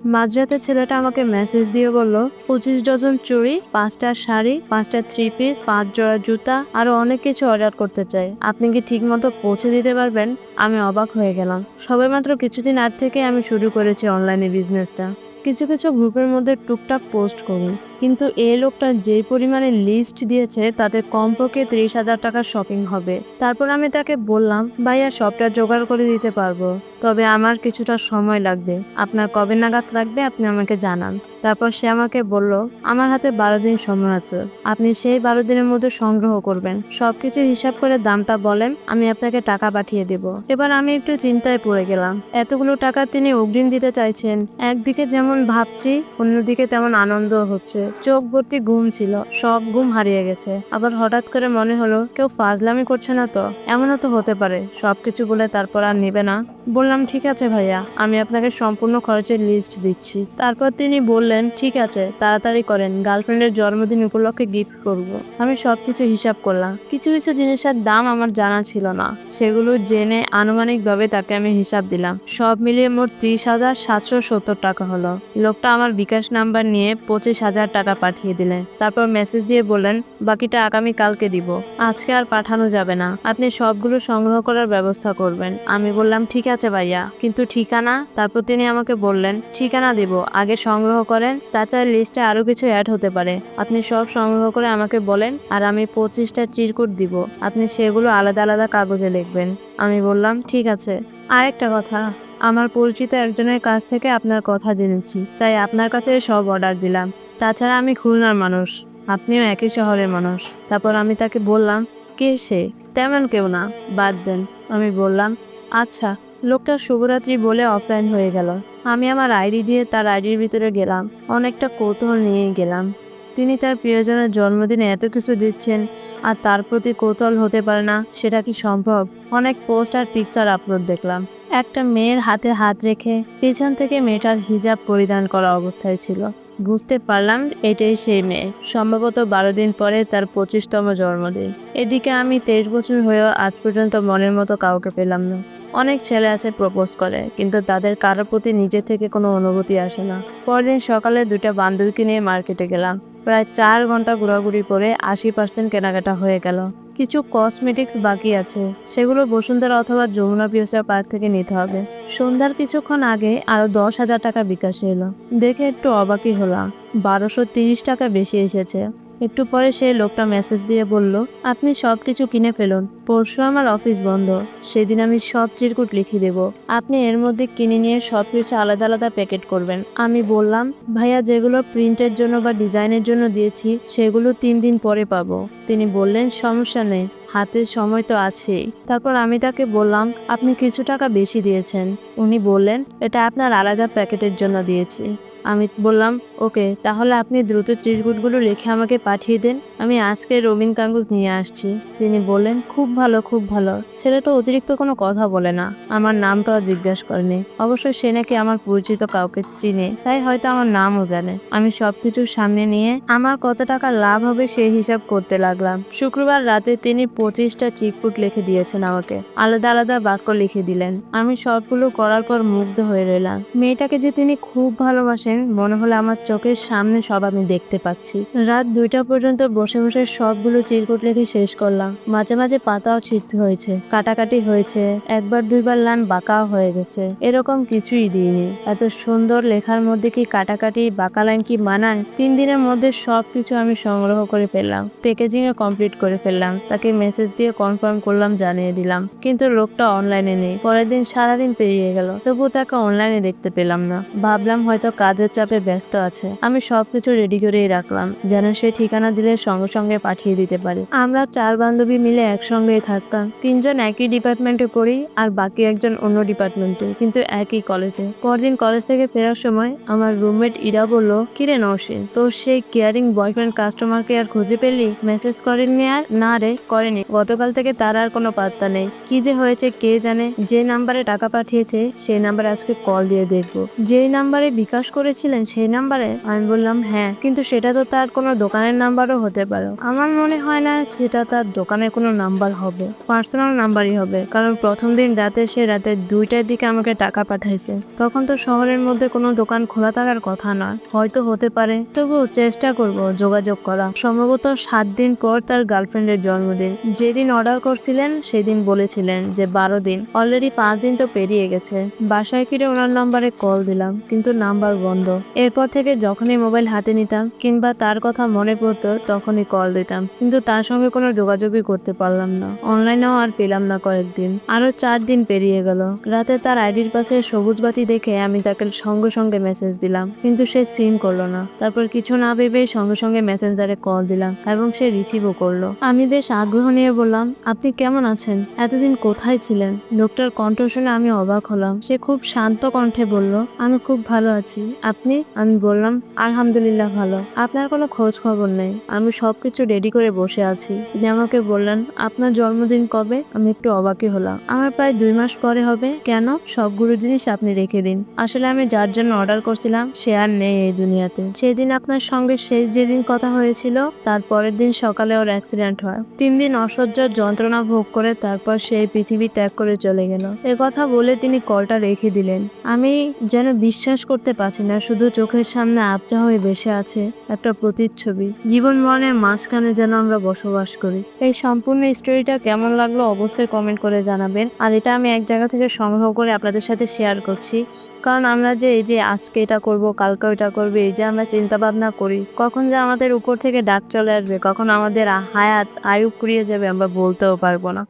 মাঝরাতে ছেলেটা আমাকে মেসেজ দিয়ে বলল, পঁচিশ ডজন চুড়ি, পাঁচটা শাড়ি, পাঁচটা থ্রি পিস পাঁচ জোড়া জুতা, আরও অনেক কিছু অর্ডার করতে চাই। আপনি কি ঠিক মতো পৌঁছে দিতে পারবেন? আমি অবাক হয়ে গেলাম। সবেমাত্র কিছুদিন আগ থেকে আমি শুরু করেছি অনলাইনে বিজনেসটা কিছু কিছু গ্রুপের মধ্যে টুকটাক পোস্ট করি। কিন্তু এই লোকটা যে পরিমাণে লিস্ট দিয়েছে, তাতে কমপক্ষে ত্রিশ হাজার টাকার শপিং হবে। তারপর আমি তাকে বললাম, ভাইয়া, সবটা জোগাড় করে দিতে পারব। তবে আমার কিছুটা সময় লাগবে। আপনার কবে নাগাদ লাগবে আপনি আমাকে জানান। তারপর সে আমাকে বলল, আমার হাতে বারো দিন সময় আছে। আপনি সেই বারো দিনের মধ্যে সংগ্রহ করবেন। সব কিছু হিসাব করে দামটা বলেন, আমি আপনাকে টাকা পাঠিয়ে দেব। এবার আমি একটু চিন্তায় পড়ে গেলাম। এতগুলো টাকা তিনি অগ্রিম দিতে চাইছেন। একদিকে যেমন ভাবছি, অন্যদিকে তেমন আনন্দ হচ্ছে। চোখ ভর্তি ঘুম ছিল, সব ঘুম হারিয়ে গেছে। আবার হঠাৎ করে মনে হলো, কেউ ফাজলামি করছে না তো? এমনও তো হতে পারে, সবকিছু বলে তারপর আর নেবে না। বললাম, ঠিক আছে ভাইয়া, আমি আপনাকে সম্পূর্ণ খরচের লিস্ট দিচ্ছি। তারপর তিনি বললেন, ঠিক আছে, তাড়াতাড়ি করেন গার্লফ্রেন্ডের জন্মদিন উপলক্ষে গিফট করব। আমি সবকিছু হিসাব করলাম। কিছু কিছু জিনিসের দাম আমার জানা ছিল না। সেগুলো জেনে আনুমানিকভাবে তাকে আমি হিসাব দিলাম। সব মিলিয়ে মোট ত্রিশ হাজার সাতশো সত্তর টাকা হলো। লোকটা আমার বিকাশ নাম্বার নিয়ে পঁচিশ হাজার টাকা পাঠিয়ে দিলেন তারপর মেসেজ দিয়ে বললেন, বাকিটা আগামী কালকে দিব। আজকে আর পাঠানো যাবে না। আপনি সবগুলো সংগ্রহ করার ব্যবস্থা করবেন। আমি বললাম, ঠিক আছে ভাইয়া। কিন্তু ঠিকানা? তারপর তিনি আমাকে বললেন, ঠিকানা দিব। আগে সংগ্রহ করেন তাছাড়া লিস্টে আরও কিছু অ্যাড হতে পারে। আপনি সব সংগ্রহ করে আমাকে বলেন, আর আমি পঁচিশটা চিরকুট দিব। আপনি সেগুলো আলাদা আলাদা কাগজে লিখবেন। আমি বললাম, ঠিক আছে। আরেকটা কথা আমার পরিচিত একজনের কাছ থেকে আপনার কথা জেনেছি, তাই আপনার কাছে সব অর্ডার দিলাম। তাছাড়া আমি খুলনার মানুষ, আপনিও একই শহরের মানুষ। তারপর আমি তাকে বললাম, কে সে? তেমন কেউ না, বাদ দেন। আমি বললাম আচ্ছা। লোকটা শুভরাত্রি বলে অফলাইন হয়ে গেল। আমি আমার আইডি দিয়ে তার আইডির ভিতরে গেলাম, অনেকটা কৌতূহল নিয়ে গেলাম। তিনি তার প্রিয়জনের জন্মদিনে এত কিছু দিচ্ছেন, আর তার প্রতি কৌতূহল হতে পারে না, সেটা কি সম্ভব? অনেক পোস্ট আর পিকচার আপলোড দেখলাম। একটা মেয়ের হাতে হাত রেখে পেছন থেকে মেয়েটার হিজাব পরিধান করা অবস্থায় ছিল। বুঝতে পারলাম এটাই সেই মেয়ে। সম্ভবত বারো দিন পরে তার পঁচিশতম জন্মদিন। এদিকে আমি তেইশ বছর হয়েও আজ পর্যন্ত মনের মতো কাউকে পেলাম না। অনেক ছেলে আছে প্রপোজ করে, কিন্তু তাদের কারোর প্রতি নিজে থেকে কোনো অনুভূতি আসে না। পরদিন সকালে দুটা বান্ধবীকে নিয়ে মার্কেটে গেলাম। প্রায় চার ঘণ্টা ঘোরাঘুরি করে আশি পার্সেন্ট কেনাকাটা হয়ে গেল। কিছু কসমেটিক্স বাকি আছে, সেগুলো বসুন্ধরা অথবা যমুনা ফিউচার পার্ক থেকে নিতে হবে। সন্ধ্যার কিছুক্ষণ আগে আরও দশ হাজার টাকা বিকাশে এলো। দেখে একটু অবাকই হলাম, বারোশো তিরিশ টাকা বেশি এসেছে। একটু পরে সে লোকটা মেসেজ দিয়ে বলল, আপনি সব কিছু কিনে ফেলুন। পরশু আমার অফিস বন্ধ। সেদিন আমি সব চিরকুট লিখে দেব। আপনি এর মধ্যে কিনে নিয়ে সব কিছু আলাদা আলাদা প্যাকেট করবেন। আমি বললাম, ভাইয়া, যেগুলো প্রিন্টের জন্য বা ডিজাইনের জন্য দিয়েছি, সেগুলো তিন দিন পরে পাবো। তিনি বললেন, সমস্যা নেই। হাতে সময় তো আছেই। তারপর আমি তাকে বললাম, আপনি কিছু টাকা বেশি দিয়েছেন। উনি বললেন, এটা আপনার আলাদা প্যাকেটের জন্য দিয়েছি। আমি বললাম, ওকে, তাহলে আপনি দ্রুত চিরকুটগুলো লিখে আমাকে পাঠিয়ে দেন। আমি আজকে রবিন কাগজ নিয়ে আসছি। তিনি বললেন, খুব ভালো খুব ভালো। ছেলেটা অতিরিক্ত কোনো কথা বলে না। আমার নামটাও জিজ্ঞাসা করেনি। অবশ্য সে নাকি আমার পরিচিত কাউকে চিনে, তাই হয়তো আমার নামও জানে। আমি সবকিছু সামনে নিয়ে আমার কত টাকা লাভ হবে সেই হিসাব করতে লাগলাম। শুক্রবার রাতে তিনি পঁচিশটা চিরকুট লিখে দিয়েছেন আমাকে। আলাদা আলাদা বাক্য লিখে দিলেন। আমি সবগুলো করার পর মুগ্ধ হয়ে রইলাম। মেয়েটাকে যে তিনি খুব ভালোবাসেন, মনে হলো আমার চোখের সামনে সব আমি দেখতে পাচ্ছি। রাত দুইটা পর্যন্ত বসে বসে সবগুলো চিরকুট লিখে শেষ করলাম। মাঝে মাঝে পাতাও ছিঁড়তে হয়েছে, কাটাকাটি হয়েছে, একবার দুইবার লান বাঁকাও হয়ে গেছে। এরকম কিছুই দিইনি। এত সুন্দর লেখার মধ্যে কি কাটাকাটি, বাঁকা লাইন কি মানায় তিন দিনের মধ্যে সব কিছু আমি সংগ্রহ করে ফেললাম প্যাকেজিং এ কমপ্লিট করে ফেললাম, তাকে মেসেজ দিয়ে কনফার্ম করলাম, জানিয়ে দিলাম। কিন্তু লোকটা অনলাইনে নেই। পরের দিন সারাদিন পেরিয়ে গেল। তবু তাকে অনলাইনে দেখতে পেলাম না। ভাবলাম হয়তো কাজের চাপে ব্যস্ত আছে। আমি সবকিছু রেডি করেই রাখলাম, যেন সে ঠিকানা দিলে সঙ্গে সঙ্গে পাঠিয়ে দিতে পারে। আমরা চার বান্ধবী মিলে একসঙ্গেই থাকতাম। তিনজন একই ডিপার্টমেন্টে পড়ি আর বাকি একজন অন্য ডিপার্টমেন্টে কিন্তু একই কলেজে পরদিন কলেজ থেকে ফেরার সময় আমার রুমমেট ইরা বলল, কিরে নৌসিন তোর সেই কেয়ারিং বয়ফ্রেন্ড কাস্টমার কেয়ার খুঁজে পেলি? মেসেজ করেননি আর? না রে, করেনি। আসেনি গতকাল থেকে তার আর কোনো পাত্তা নেই। কি যে হয়েছে কে জানে। যে নাম্বারে টাকা পাঠিয়েছে সেই নাম্বারে আজকে কল দিয়ে দেখব। যেই নাম্বারে বিকাশ করেছিলেন, সেই নাম্বারে? আমি বললাম হ্যাঁ। কিন্তু সেটা তো তার কোনো দোকানের নাম্বারও হতে পারে। আমার মনে হয় না সেটা তার দোকানের কোনো নাম্বার হবে। পার্সোনাল নাম্বারই হবে। কারণ প্রথম দিন রাতে সে রাতে দুইটার দিকে আমাকে টাকা পাঠাইছে। তখন তো শহরের মধ্যে কোনো দোকান খোলা থাকার কথা না হয়তো হতে পারে। তবুও চেষ্টা করব যোগাযোগ করা। সম্ভবত সাত দিন পর তার গার্লফ্রেন্ডের জন্মদিন। যেদিন অর্ডার করছিলেন, সেদিন বলেছিলেন যে বারো দিন। অলরেডি পাঁচ দিন তো পেরিয়ে গেছে। বাসায় ফিরে ওনার নাম্বারে কল দিলাম, কিন্তু নাম্বার বন্ধ। এরপর থেকে যখনই মোবাইল হাতে নিতাম কিংবা তার কথা মনে পড়তো, তখনই কল দিতাম। কিন্তু তার সঙ্গে কোনো যোগাযোগই করতে পারলাম না। অনলাইনেও আর পেলাম না কয়েকদিন। আরও চার দিন পেরিয়ে গেল। রাতে তার আইডির পাশে সবুজ বাতি দেখে আমি তাকে সঙ্গে সঙ্গে মেসেজ দিলাম। কিন্তু সে সিন করল না। তারপর কিছু না ভেবেই সঙ্গে সঙ্গে মেসেঞ্জারে কল দিলাম এবং সে রিসিভও করল। আমি বেশ আগ্রহ নিয়ে বললাম, আপনি কেমন আছেন? এতদিন কোথায় ছিলেন? লোকটার কণ্ঠ শুনে আমি অবাক হলাম। সে খুব শান্ত কণ্ঠে বলল, আমি খুব ভালো আছি। আপনি? আমি বললাম, আলহামদুলিল্লাহ ভালো। আপনার কোনো খোঁজ খবর নেই। আমি সবকিছু রেডি করে বসে আছি। তিনি আমাকে বললেন, আপনার জন্মদিন কবে? আমি একটু অবাকই হলাম। আমার প্রায় দুই মাস পরে হবে। কেন? সবগুলো জিনিস আপনি রেখে দিন। আসলে আমি যার জন্য অর্ডার করছিলাম, সে আর নেই এই দুনিয়াতে। সেদিন আপনার সঙ্গে শেষ যেদিন কথা হয়েছিল, তার পরের দিন সকালে ওর অ্যাক্সিডেন্ট হয়। তিন দিন অসহ্য যন্ত্রণা ভোগ করে তারপর সে এই পৃথিবী ত্যাগ করে চলে গেল। কথা বলে তিনি কলটা রেখে দিলেন। আমি যেন বিশ্বাস করতে পারছি না, শুধু চোখের সামনে আবজা হয়ে বেসে আছে একটা প্রতিচ্ছবি। জীবন মরণের মাঝখানে যেন আমরা বসবাস করি। এই সম্পূর্ণ স্টোরিটা কেমন লাগল অবশ্যই কমেন্ট করে জানাবেন। আর এটা আমি এক জায়গা থেকে সংগ্রহ করে আপনাদের সাথে শেয়ার করছি। কারণ আমরা যে এই যে আজকে এটা করব, কালকে ওইটা করবে, এই যে আমরা চিন্তা ভাবনা করি, কখন যে আমাদের উপর থেকে ডাক চলে আসবে, কখন আমাদের হায়াত আয়ু কুড়িয়ে যাবে আমরা বলতেও পারব না।